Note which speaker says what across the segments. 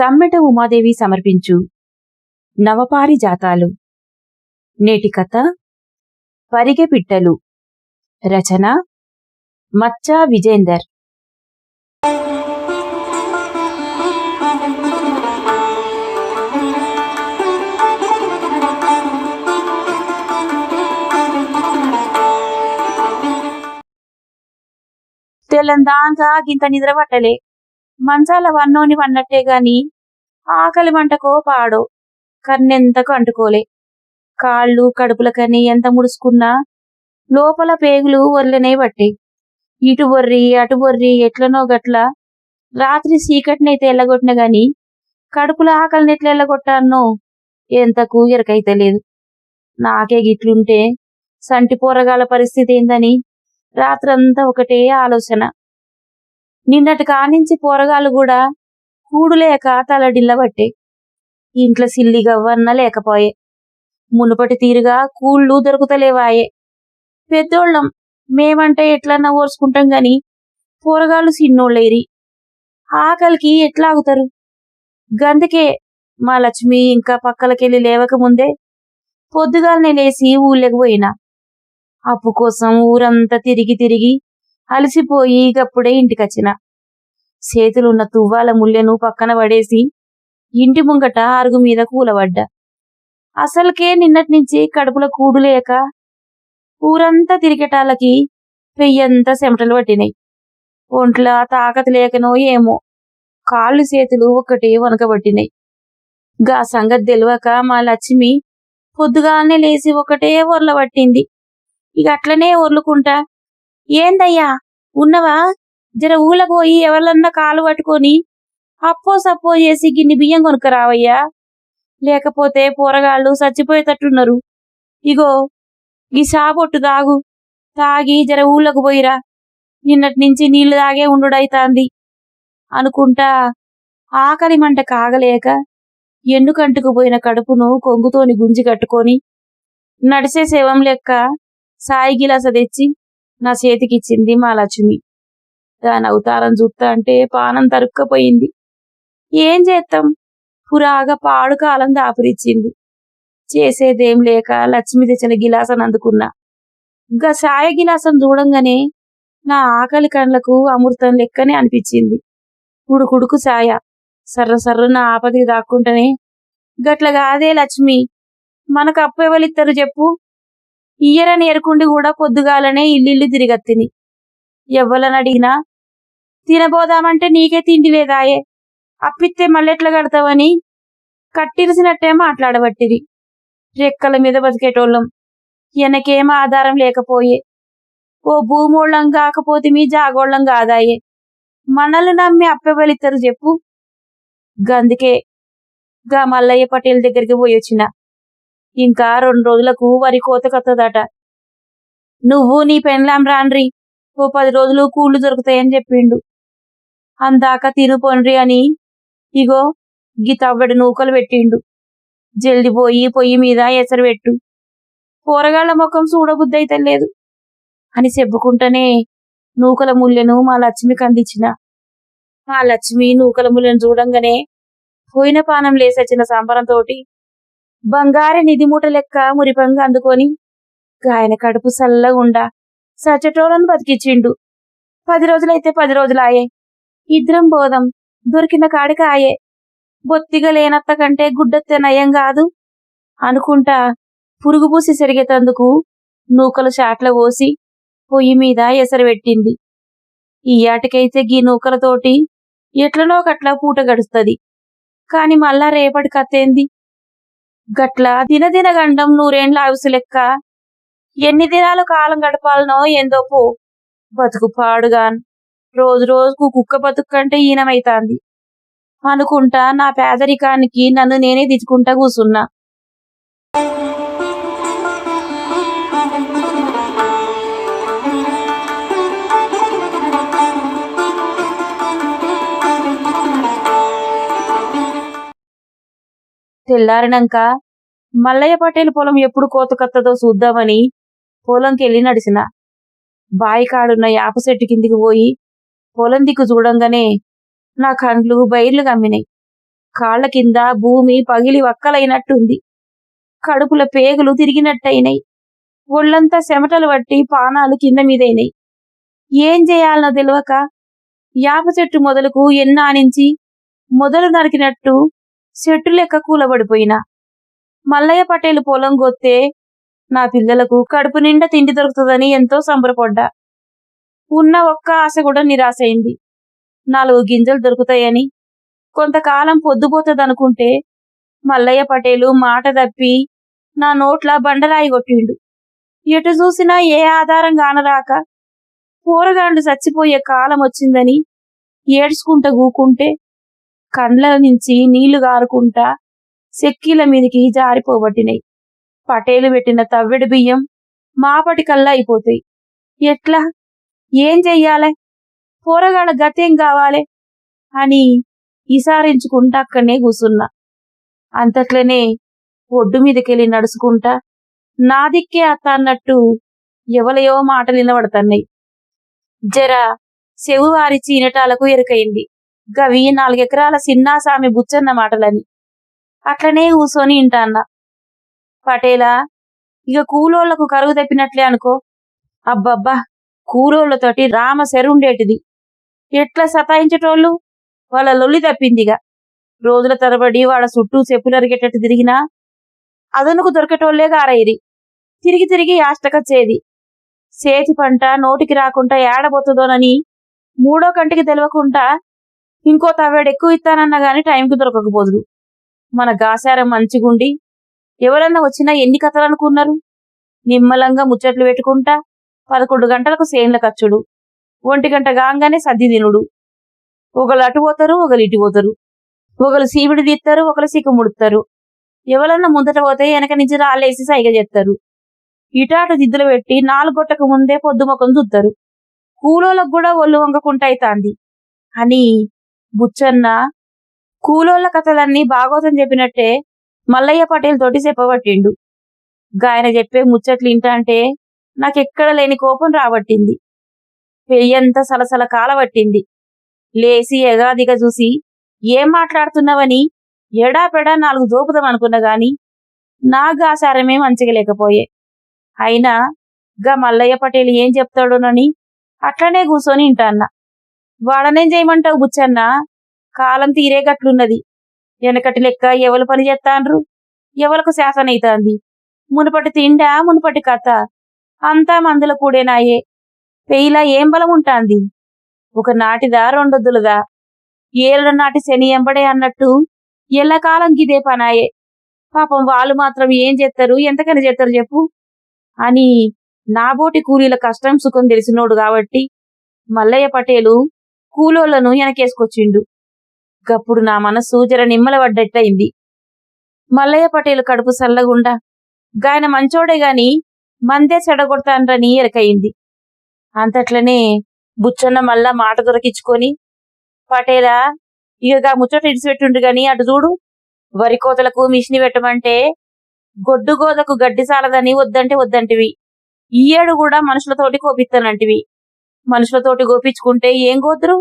Speaker 1: సమ్మెట ఉమాదేవి సమర్పించు. నవపారి జాతాలు నేటి కథ. పరిగె పిట్టలు. రచన. మచ్చా విజేందర్. తెల్లందాంకా గింత నిద్ర పట్టలే మంచాల వన్నోని వన్నట్టే గాని ఆకలి మంటకో పాడో కన్నెంతకు అంటుకోలే. కాళ్ళు కడుపులకని ఎంత ముడుచుకున్నా లోపల పేగులు వర్లనే బట్టే ఇటు బొర్రి అటు బొర్రి ఎట్లనో గట్ల రాత్రి చీకటినైతే ఎల్లగొట్టిన గాని కడుపుల ఆకలిని ఎట్లా ఎల్లగొట్టానో ఎంతకు ఎరకైతే లేదు. నాకే గిట్లుంటే సంటి పోరగాల పరిస్థితి ఏందని రాత్రంతా ఒకటే ఆలోచన. నిన్నటి కానించి పోరగాళ్ళు కూడా కూడులేక తల తలడిల్లబట్టే ఇంట్లో సిల్లి గవ్వన్న లేకపోయే. మునుపటి తీరుగా కూళ్ళు దొరుకుతలేవాయే. పెద్దోళ్ళం మేమంటే ఎట్లన్నా ఓర్చుకుంటాం గాని పోరగాళ్ళు సిన్నోళ్ళేరి. ఆకలికి ఎట్లా ఆగుతారు గందుకే మా లక్ష్మి ఇంకా పక్కలకెళ్ళి లేవకముందే పొద్దుగాలనే లేసి ఊళ్ళకి పోయినా. అప్పు కోసం ఊరంతా తిరిగి తిరిగి అలసిపోయి గప్పుడే ఇంటికొచ్చిన. చేతులున్న తువ్వాల ముల్లెను పక్కన పడేసి ఇంటి ముంగట అరుగు మీద కూలబడ్డా. అసలుకే నిన్నటి నుంచి కడుపులో కూడు లేక ఊరంతా తిరిగేటాళ్ళకి పెయ్యంతా చెమటలు పట్టినాయి ఒంట్లో తాకతి లేకనో ఏమో కాళ్ళు చేతులు ఒక్కటే వనకబట్టినాయి గా సంగతి తెలియక మా లక్ష్మి పొద్దుగానే లేచి ఒకటే ఒర్ల పట్టింది ఇక అట్లనే ఒర్లుకుంటా ఏందయ్యా? ఉన్నవా? జర ఊళ్ళకు పోయి ఎవరన్నా కాలు పట్టుకొని అప్పో సప్పో చేసి గిన్ని బియ్యం కొనుక్కరావయ్యా. లేకపోతే పోరగాళ్ళు చచ్చిపోయేటట్టున్నారు. ఇగో ఈ సాబొట్టు తాగు. తాగి జర ఊళ్ళకు పోయిరా. నిన్నటి నుంచి నీళ్ళు తాగే ఉండుడైతాంది. అనుకుంటా ఆకలి మంట కాగలేక ఎన్నుకంటుకు పోయిన కడుపును కొంగుతోని గుంజి కట్టుకొని నడిసే శవం లెక్క సాయి గిలాస తెచ్చి నా చేతికిచ్చింది మా లక్ష్మి. దాని అవతారం చూస్తా అంటే పానం తరుక్కపోయింది. ఏం చేస్తాం పురాగా పాడు కాలం దాపురిచ్చింది. చేసేదేం లేక లక్ష్మి తెచ్చిన గిలాసను అందుకున్నా. ఇంకా సాయ గిలాసం చూడంగానే నా ఆకలి కండ్లకు అమృతం లెక్కనే అనిపించింది. కుడుకుడుకు సాయ. సర్ర సర్ర నా ఆపదికి దాక్కుంటనే. గట్ల కాదే లక్ష్మి. మనకు అప్పు ఎవరిస్తారు చెప్పు? ఇయ్యరని ఎరుకుండి కూడా పొద్దుగాలనే ఇల్లిల్లు తిరిగత్తిని. ఎవ్వలని అడిగినా తినబోదామంటే నీకే తిండి లేదాయే అప్పిత్తే మళ్ళెట్లా కడతావని కట్టిరిసినట్టే మాట్లాడబట్టిరి. రెక్కల మీద బతికేటోళ్ళం ఎనకేం ఆధారం లేకపోయే. ఓ భూమోళ్ళం కాకపోతే మీ జాగోళ్ళం కాదాయే. మనల్ని నమ్మి అప్పెవలిత్తరు చెప్పు. గందుకే గా మల్లయ్య పటేల్ దగ్గరికి పోయి వచ్చిన ఇంకా రెండు రోజులకు వరి కోతకొత్తదట నువ్వు నీ పెన్లాం రాన్రి ఓ పది రోజులు కూళ్ళు దొరుకుతాయని చెప్పిండు. అందాక తినుపోన్రి అని ఇగో గీతవ్వడి నూకలు పెట్టిండు. జల్ది పోయి పొయ్యి మీద ఎసరు పెట్టు. కూరగాళ్ళ ముఖం చూడబుద్దయితే లేదు అని చెప్పుకుంటనే నూకల ముల్లెను మా లక్ష్మికి అందించిన మా లక్ష్మి నూకల ముల్లెను చూడంగానే పోయిన పానం లేసొచ్చిన సంబరంతోటి బంగార నిధి మూట లెక్క మురిపంగా అందుకొని గాయన కడుపు సల్లగుండా సచటోలను బతికిచ్చిండు. పది రోజులైతే పది రోజులాయే. ఇద్దరం బోధం దొరికిన కాడికి ఆయే. బొత్తిగా లేనత్త కంటే గుడ్డెత్తే నయం కాదు. అనుకుంటా పురుగు పూసి సెరిగేతందుకు నూకలు చాట్ల పోసి పొయ్యి మీద ఎసరబెట్టింది పెట్టింది. ఈ ఆటకైతే గీ నూకలతోటి ఎట్లనో కట్లా పూట గడుస్తుంది. కాని మళ్ళా రేపటి కత్తేంది గట్ల దినదిన గండం నూరేండ్ల ఆయుసు లెక్క. ఎన్ని దినాలు కాలం గడపాలనో ఏందో పో బతుకు పాడుగాన్. రోజు రోజుకు కుక్క బతుకు కంటే ఈనమైతాంది అనుకుంటా నా పేదరికానికి నన్ను నేనే దిచ్చుకుంటా కూసున్నా. తెల్లారినాక మల్లయ్య పటేల్ పొలం ఎప్పుడు కోతకత్తదో చూద్దామని పొలంకెళ్ళి వెళ్ళి నడిచిన బాయికాడున్న యాప చెట్టు కిందికి పోయి పొలం దిక్కు చూడంగానే నా కండ్లు బైర్లు కమ్మినాయి కాళ్ళ కింద భూమి పగిలి వక్కలైనట్టుంది. కడుపుల పేగులు తిరిగినట్టయినాయి ఒళ్ళంతా చెమటలు పట్టి పానాలు కింద మీదైనాయి ఏం చేయాలనో తెలియక యాప చెట్టు మొదలకు ఎన్నానించి మొదలు నరికినట్టు చెట్టు లెక్క కూలబడిపోయినా. మల్లయ్య పటేలు పొలం గొత్తే నా పిల్లలకు కడుపు నిండా తిండి దొరుకుతుందని ఎంతో సంబరపడ్డా. ఉన్న ఒక్క ఆశ కూడా నిరాశైంది. నాలుగు గింజలు దొరుకుతాయని. కొంతకాలం పొద్దుపోతుందనుకుంటే మల్లయ్య పటేలు మాట తప్పి నా నోట్ల బండరాయి కొట్టిండు. ఎటు చూసినా ఏ ఆధారం కానరాక కూరగాండ్లు చచ్చిపోయే కాలం వచ్చిందని ఏడ్చుకుంటూ గూకుంటే కండ్ల నుంచి నీళ్ళు గారుకుంటా సెక్కీల మీదికి జారిపోబట్టినాయి పటేలు పెట్టిన తవ్వెడు బియ్యం మాపటి కల్లా అయిపోతాయి. ఎట్లా? ఏం చెయ్యాలే? పోరగాళ్ళ గతేం కావాలే? అని ఇసారించుకుంటా అక్కడనే కూసున్నా. అంతట్లనే ఒడ్డు మీదకెళ్ళి నడుచుకుంటా నా దిక్కే అత్త అన్నట్టు ఎవలయో మాటలు వినబడుతున్నాయి జర చెవు చీనటాలకు ఎరుకైంది. గవి నాలుగెకరాల సిన్నాసామి బుచ్చన్న మాటలని. అట్లనే కూసోని ఇంటాన్న. పటేలా ఇక కూలోళ్ళకు కరువు తప్పినట్లే అనుకో. అబ్బబ్బా కూలోళ్ళతోటి రామ సెరుండేటిది ఎట్లా సతాయించేటోళ్ళు? వాళ్ళ లొల్లి తప్పిందిగా రోజుల తరబడి వాళ్ళ చుట్టూ చెప్పులరిగేటట్టు తిరిగినా అదనుకు దొరికేటోళ్ళే గారైరి తిరిగి తిరిగి యాష్టకొచ్చేది. చేతి పంట నోటికి రాకుండా ఏడబోతుందోనని మూడో కంటికి తెలియకుండా ఇంకో తవ్వేడు ఎక్కువ ఇస్తానన్నా కానీ టైంకి దొరకకపోదు మన గాసారం మంచిగుండి ఎవరన్నా వచ్చినా ఎన్ని కథలు అనుకున్నారు? నిమ్మలంగా ముచ్చట్లు పెట్టుకుంటా పదకొండు గంటలకు సేన్ల ఖర్చుడు. ఒంటి గంట కాగానే సద్ది తినుడు. ఒకళ్ళు అటు పోతారు ఒకరు ఇటు పోతారు. ఒకరు సీవిడి తీస్తారు ఒకరు సిక్కుముడుతారు ఎవరన్నా ముందట పోతే వెనక నుంచి రాళ్ళేసి సైగ చేస్తారు. ఇటాటు దిద్దులు పెట్టి నాలుగు గొట్టకు ముందే పొద్దుమొకం చూస్తారు. కూలోళ్ళకు కూడా ఒళ్ళు వంగకుంట అయితాంది. అని బుచ్చన్న కూలోళ్ళ కథలన్నీ భాగవతం చెప్పినట్టే మల్లయ్య పటేల్ తోటి చెప్పబట్టిండు. గాయన చెప్పే ముచ్చట్లు ఇంటంటే నాకెక్కడ లేని కోపం రాబట్టింది. పెయ్యంత సలసల కాలబట్టింది. లేసి ఎగాదిగా చూసి ఏం మాట్లాడుతున్నావని? ఎడాపెడా నాలుగు దోపుదాం అనుకున్నా గాని నాకు గాసారమే మంచిగా లేకపోయే. అయినా గా మల్లయ్య పటేల్ ఏం చెప్తాడోనని అట్లనే కూర్చొని ఇంటాన్న. వాడనేం చేయమంటావు బుచ్చన్న? కాలం తీరే గట్లున్నది. వెనకటి లెక్క ఎవరు పని చేస్తాండ్రు ఎవలకు శాసనైతాంది? మునుపటి తిండా మునుపటి కథ. అంతా మందుల కూడేనాయే పెయిలా ఏం బలం ఉంటాంది ఒక నాటిదా రెండొద్దులదా? ఏళ్ళ నాటి శని ఎంబడే అన్నట్టు ఎల్లకాలం గిదే పనాయే. పాపం వాళ్ళు మాత్రం ఏం చేస్తారు ఎంతకని చేస్తారు చెప్పు? అని నాబోటి కూలీల కష్టం సుఖం తెలిసినోడు కాబట్టి మల్లయ్య పటేలు కూలోళ్ళను వెనకేసుకొచ్చిండు గప్పుడు నా మనస్సు జర నిమ్మలపడ్డట్టయింది మల్లయ్య పటేలు కడుపు సల్లగుండా. గాయన మంచోడే గాని మందే చెడగొడతాన్రని ఎరకయింది అంతట్లనే బుచ్చన్న మళ్ళా మాట దొరకించుకొని పటేలా ఇక ముచ్చట ఇడిచిపెట్టుండు గాని అటు చూడు. వరి కోతలకు మిషన్ పెట్టమంటే గొడ్డు గోదకు గడ్డి సాలదని వద్దంటే వద్దంటివి. ఈ ఏడు కూడా మనుషులతోటి కోపిస్తానంటివి మనుషులతోటి గోపించుకుంటే ఏం గోద్రు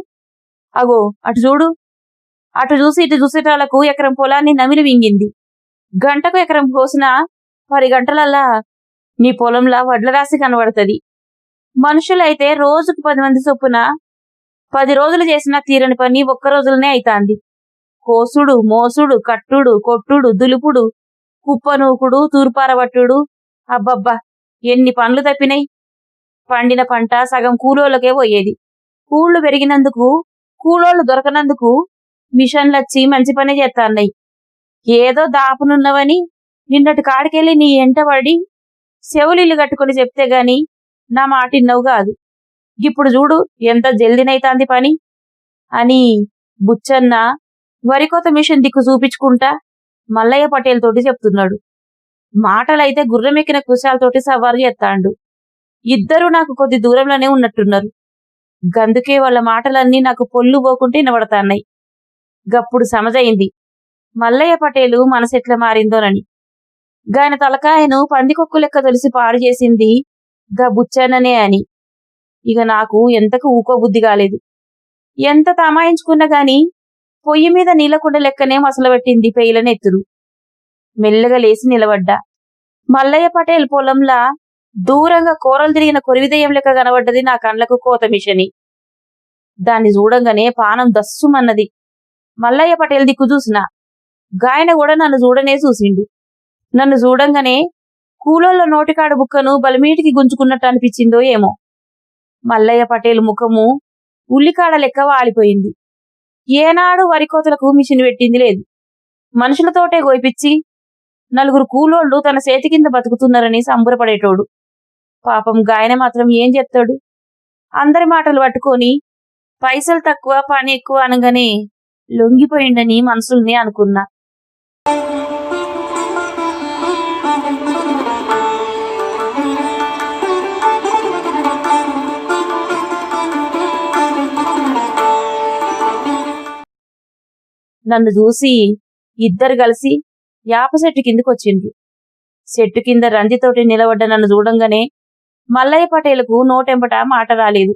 Speaker 1: అగో అటు చూడు. అటు చూసి ఇటు చూసేటాలకు ఎకరం పొలాన్ని నమిలి వింగింది గంటకు ఎకరం కోసినా పది గంటలల్లా నీ పొలంలా వడ్ల రాసి కనబడుతుంది. మనుషులైతే రోజుకు పది మంది చొప్పున పది రోజులు చేసిన తీరని పని ఒక్క రోజులనే అయితాంది. కోసుడు మోసుడు కట్టుడు కొట్టుడు దులుపుడు కుప్పనూకుడు తూర్పారబట్టుడు అబ్బబ్బా ఎన్ని పనులు తప్పినాయి పండిన పంట సగం కూలోళ్ళకే పోయేది. కూళ్ళు పెరిగినందుకు కూలోళ్ళు దొరకనందుకు మిషన్లొచ్చి మంచి పని చేస్తాన్నాయి ఏదో దాపునున్నవని నిన్నటి కాడికెళ్ళి నీ ఎంట పడి చెవులిల్లు కట్టుకుని చెప్తే గాని నా మాటిన్నవు కాదు. ఇప్పుడు చూడు ఎంత జల్దినైతాంది పని. అని బుచ్చన్న వరికోత మిషన్ దిక్కు చూపించుకుంటా మల్లయ్య పటేల్ తోటి చెప్తున్నాడు. మాటలైతే గుర్రమెక్కిన కుశాలతోటి సవారు చేస్తాండు ఇద్దరు నాకు కొద్ది దూరంలోనే ఉన్నట్టున్నారు. గందుకే వాళ్ళ మాటలన్నీ నాకు పొల్లు పోకుంటే వినబడతాన్నాయి. గప్పుడు సమజయింది మల్లయ్య పటేలు మనసెట్లా మారిందోనని. గాయన తలకాయను పందికొక్కు లెక్క తొలిసి పాడు చేసింది గా బుచ్చాననే అని. ఇక నాకు ఎంతకు ఊకో బుద్ధి కాలేదు. ఎంత తమాయించుకున్నా గాని పొయ్యి మీద నీలకుండ లెక్కనే మసలబెట్టింది పెయిలనెత్తురు మెల్లగా లేచి నిలబడ్డా. మల్లయ్య పటేల్ పొలంలా దూరంగా కూరలు తిరిగిన కొరివిదయం లెక్క కనబడ్డది నా కండ్లకు కోత మిషని. దాన్ని చూడంగానే పానం దస్సుమన్నది. మల్లయ్య పటేల్ దిక్కు చూసిన. గాయన కూడా నన్ను చూడనే చూసిండు. నన్ను చూడంగానే కూలోళ్ళ నోటికాడు బుక్కను బలిమీటికి గుంజుకున్నట్టు అనిపించిందో ఏమో. మల్లయ్య పటేల్ ముఖము ఉల్లికాడ లెక్క వాలిపోయింది. ఏనాడు వరి కోతలకు మిషన్ పెట్టింది లేదు. మనుషులతోటే గోయిపిచ్చి నలుగురు కూలోళ్ళు తన చేతి కింద బతుకుతున్నారని సంబరపడేటోడు. పాపం గాయన మాత్రం ఏం చెప్తాడు? అందరి మాటలు పట్టుకొని పైసలు తక్కువ పని ఎక్కువ అనగానే లొంగిపోయిండని మనసుల్ని అనుకున్నా. నన్ను చూసి ఇద్దరు కలిసి యాప చెట్టు కిందకి వచ్చిండ్రు చెట్టు కింద రంజితోటి నిలబడ్డ నన్ను చూడంగానే మల్లయ్య పటేలకు నోటెంపట మాట రాలేదు.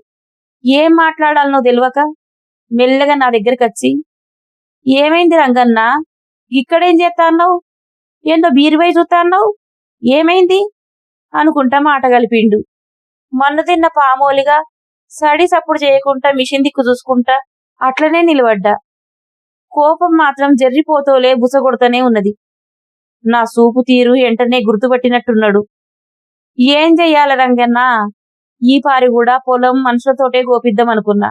Speaker 1: ఏం మాట్లాడాలనో తెలియక మెల్లగా నా దగ్గరికి వచ్చి ఏమైంది రంగన్న? ఇక్కడేం చేస్తాన్నావు ఏందో బీరువై చూస్తాన్నావు ఏమైంది? అనుకుంటా మాట కలిపిండు. మన్ను తిన్న పామోలిగా సడి సప్పుడు చేయకుండా మిషన్ దిక్కు చూసుకుంటా అట్లనే నిలబడ్డా. కోపం మాత్రం జర్రిపోతోలే బుసగొడతనే ఉన్నది. నా సూపు తీరు వెంటనే గుర్తుపట్టినట్టున్నాడు. ఏం చెయ్యాల రంగన్న? ఈ పారి కూడా పొలం మనుషులతోటే గోపిద్దాం అనుకున్నా.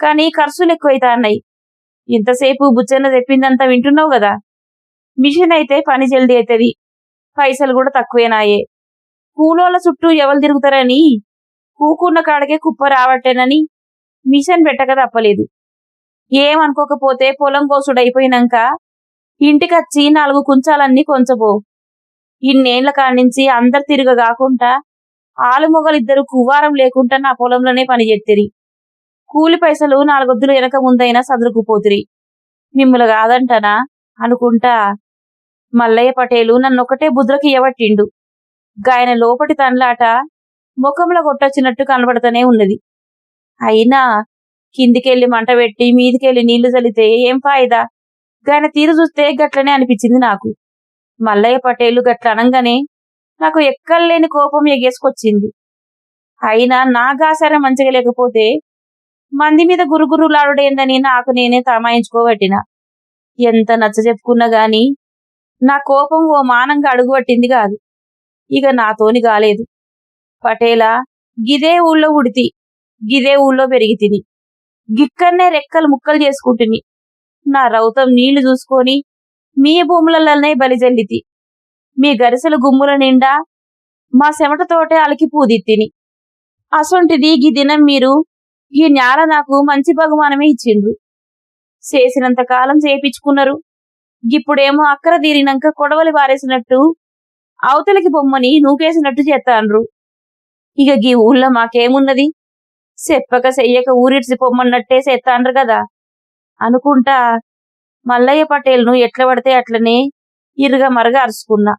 Speaker 1: కానీ ఖర్చులు ఎక్కువైతా అన్నాయి ఇంతసేపు బుచ్చన్న చెప్పిందంతా వింటున్నావు కదా? మిషన్ అయితే పని జల్దీ అవుతుంది పైసలు కూడా తక్కువేనాయే. కూలోళ్ళ చుట్టూ ఎవరు తిరుగుతారని? కూకున్న కాడకే కుప్ప రావట్టేనని మిషన్ పెట్టక తప్పలేదు. ఏమనుకోకపోతే పొలం కోసుడు అయిపోయినాక ఇంటికొచ్చి నాలుగు కుంచాలన్నీ కొంచబో. ఇన్నేళ్ళ కాడ్నుంచి అందరు తిరగ కాకుండా ఆలుమొగలిద్దరు కువ్వారం లేకుండా నా పొలంలోనే పనిచేత్తిరి కూలి పైసలు నాలుగొద్దులు వెనక ముందైనా సదురుకుపోతిరి. మిమ్మల్ని కాదంటనా? అనుకుంటా మల్లయ్య పటేలు నన్నొక్కటే బుద్రకి ఇవ్వట్టిండు గాయన లోపటి తనలాట ముఖంలో కొట్టొచ్చినట్టు కనబడుతూనే ఉన్నది. అయినా కిందికెళ్ళి మంట పెట్టి మీదికెళ్ళి నీళ్ళు చల్లితే ఏం ఫాయిదా? గాయన తీరు చూస్తే గట్లనే అనిపించింది నాకు. మల్లయ్య పటేలు గట్లనంగానే నాకు ఎక్కడలేని కోపం ఎగేసుకొచ్చింది. అయినా నా మంచిగా లేకపోతే మంది మీద గురుగురులాడుడేందని నాకు నేనే తమాయించుకోబట్టిన. ఎంత నచ్చ చెప్పుకున్నా గాని నా కోపం ఓ మానంగా అడుగుపట్టింది కాదు. ఇక నాతోని కాలేదు. పటేలా గిదే ఊళ్ళో ఉడితి గిదే ఊళ్ళో పెరిగి తిని గిక్కన్నే రెక్కలు ముక్కలు చేసుకుంటుని. నా రౌతం నీళ్ళు చూసుకొని మీ భూములలోనే బలిజల్లితి మీ గరిసెల గుమ్ముల నిండా మా తోటే అలికి పూదిత్తిని. అసొంటిది గీ దినం మీరు ఈ న్యాల నాకు మంచి బహుమానమే ఇచ్చిండ్రు. చేసినంత కాలం చేపించుకున్నారు ఇప్పుడేమో అక్కర తీరినాక కొడవలి వారేసినట్టు అవతలికి బొమ్మని నూకేసినట్టు చేస్తాండ్రు ఇక గీ ఊళ్ళో మాకేమున్నది? చెప్పక చెయ్యక ఊరిడ్చి పొమ్మన్నట్టే చేస్తాండ్రు కదా అనుకుంటా మల్లయ్య పటేల్ను ఎట్ల పడితే అట్లనే ఇరుగా మరగ అరుచుకున్నా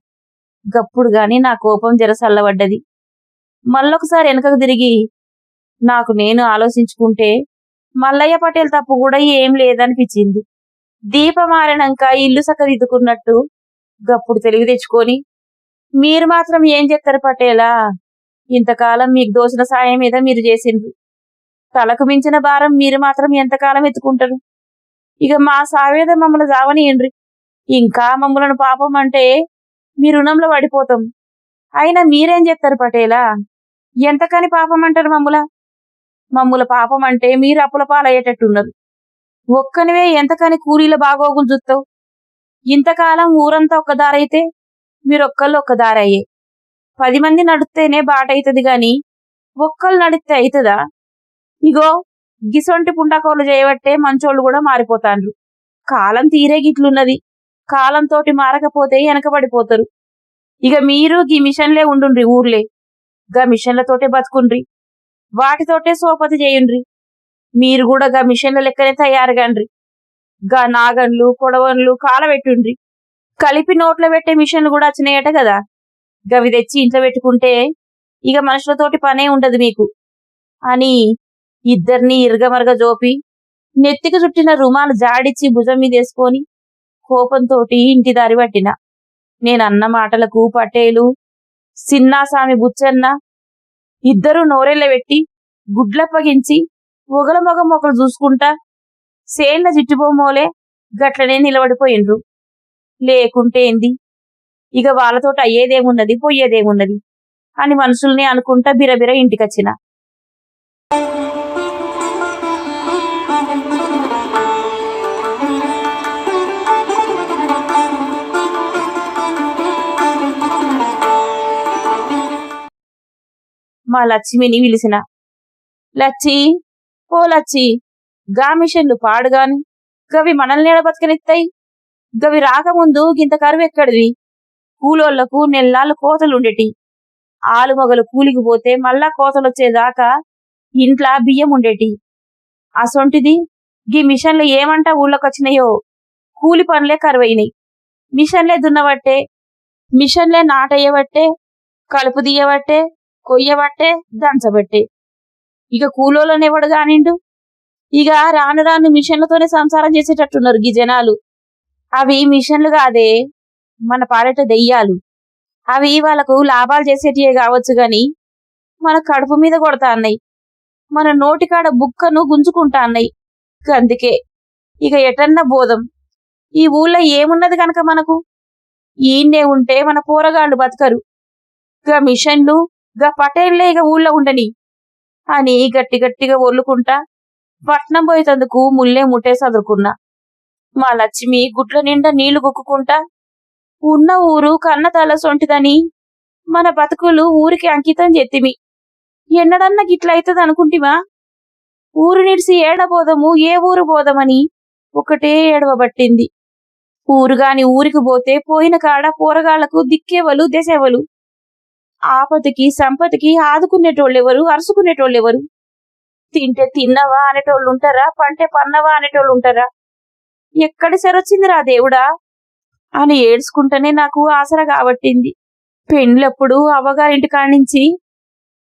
Speaker 1: గప్పుడు గాని నా కోపం జర చల్లబడ్డది మళ్ళొకసారి వెనకకు తిరిగి నాకు నేను ఆలోచించుకుంటే మల్లయ్య పటేల్ తప్పు కూడా ఏం లేదనిపించింది. దీపం మారినాక ఇల్లు సక్కదిద్దుకున్నట్టు గప్పుడు తెలివి తెచ్చుకొని మీరు మాత్రం ఏం చెప్తారు పటేలా? ఇంతకాలం మీకు దోసిన సాయం మీద మీరు చేసిండ్రు. తలకు మించిన భారం మీరు మాత్రం ఎంతకాలం ఎత్తుకుంటారు? ఇక మా సావేద మమ్మల్ని జావనియండ్రి ఇంకా మమ్మలను పాపం అంటే మీ రుణంలో పడిపోతాం. అయినా మీరేం చేస్తారు పటేలా? ఎంతకని పాపం అంటారు మమ్ముల? మమ్ముల పాపం అంటే మీరు అప్పుల పాలయ్యేటట్టున్నారు. ఒక్కనివే ఎంతకని కూలీల బాగోగులు చూస్తావు ఇంతకాలం ఊరంతా ఒక్కదారైతే మీరొక్కళ్ళు ఒక్కదారయ్యే పది మంది నడిస్తేనే బాట అవుతుంది గాని ఒక్కళ్ళు నడిస్తే అవుతుందా ఇగో గిసొంటి పుండకోలు చేయబట్టే మంచోళ్ళు కూడా మారిపోతాండ్రు కాలం తీరే గిట్లున్నది. కాలంతోటి మారకపోతే వెనకబడిపోతారు ఇక మీరు గీ మిషన్లే ఉండుండ్రి ఊర్లే. గా మిషన్లతోటే బతుకుండ్రి. వాటితోటే సోపతి చేయుండ్రి. మీరు కూడా గా మిషన్ల లెక్కనే తయారుగాండ్రి. గా నాగన్లు కొడవన్లు కాలబెట్టుండ్రి. కలిపి నోట్లో పెట్టే మిషన్లు కూడా వచ్చినాయట కదా. గవి తెచ్చి ఇంట్లో పెట్టుకుంటే ఇక మనుషులతోటి పనే ఉండదు మీకు. అని ఇద్దరిని ఇరగమరగ జోపి నెత్తికి చుట్టిన రుమాలు జాడిచ్చి భుజం మీదేసుకొని కోపంతోటి ఇంటి దారి పట్టిన. నేనన్న మాటలకు పటేలు సిన్నాసామి బుచ్చన్న ఇద్దరు నోరెళ్ళ పెట్టి గుడ్లప్పగించి ఒగల మొగం ఒకరు చూసుకుంటా సేన్ల జిట్టుబొమ్మోలే గట్లనే నిలబడిపోయిండ్రు. లేకుంటే ఏంది? ఇక వాళ్ళతోటి అయ్యేదేమున్నది పోయేదేమున్నది అని మనుషుల్ని అనుకుంటా బిరబిర ఇంటికొచ్చిన. మా లక్ష్మిని పిలిచిన. లచ్చి ఓ లచ్చి గా మిషన్లు పాడుగాని. గవి మనల్ని ఎడ బతకనిస్తాయి గవి రాకముందు గింత కరువు ఎక్కడివి కూలోళ్ళకు నెల్లాళ్ళు కోతలుండేటి. ఆలు మొగలు కూలికి పోతే మళ్ళా కోతలొచ్చేదాకా ఇంట్లో బియ్యం ఉండేటి అసొంటిది? గీ మిషన్లు ఏమంటా ఊళ్ళకొచ్చినాయో? కూలి పనులే కరువైనాయి. మిషన్లే దున్నబట్టే మిషన్లే నాటయ్యవట్టే కలుపు తీయబట్టే కొయ్యబట్టే దంచబట్టే. ఇక కూలోళ్ళనెవడు కానిండు ఇక రాను రాను మిషన్లతోనే సంసారం చేసేటట్టున్నారు గీ జనాలు. అవి మిషన్లు కాదే మన పాడేట దెయ్యాలు. అవి వాళ్ళకు లాభాలు చేసేటివే కావచ్చు గాని మన కడుపు మీద కొడతా అన్నాయి మన నోటికాడ బుక్కను గుంజుకుంటా అన్నాయి అందుకే ఇక ఎటన్నా బోధం ఈ ఊళ్ళో ఏమున్నది కనుక మనకు? ఈయన్నే ఉంటే మన పోరగాళ్ళు బతకరు. ఇక మిషన్లు గా పటేళ్ళే ఇక ఊళ్ళో ఉండని అని గట్టి గట్టిగా ఒర్లుకుంటా పట్నం పోయేటందుకు ముల్లే ముట్టే చదువుకున్నా మా లక్ష్మి గుడ్ల నిండా నీళ్ళు గుక్కుకుంటా ఉన్న ఊరు కన్న తల సొంటిదని మన బతుకులు ఊరికి అంకితం చెత్తిమి ఎన్నడన్నా గిట్లయితది అనుకుంటిమా? ఊరు నిడిసి ఏడబోదము ఏ ఊరు పోదమని ఒకటే ఏడవబట్టింది. ఊరుగాని ఊరికి పోతే పోయిన కాడ పోరగాళ్ళకు దిక్కేవలు దెసేవలు ఆపదకి సంపదకి ఆదుకునేటోళ్ళెవరు? అరుసుకునేటోళ్ళెవరు? తింటే తిన్నవా అనేటోళ్ళు ఉంటారా పంటే పన్నవా అనేటోళ్ళు ఉంటారా ఎక్కడి సరొచ్చిందిరా దేవుడా? అని ఏడ్చుకుంటేనే నాకు ఆసర కాబట్టింది. పెండ్లప్పుడు అవ్వగారింటి కానించి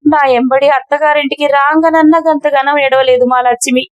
Speaker 1: నా ఎంబడి అత్తగారింటికి రాంగనన్న గంతగనం ఎడవలేదు మా లక్ష్మి.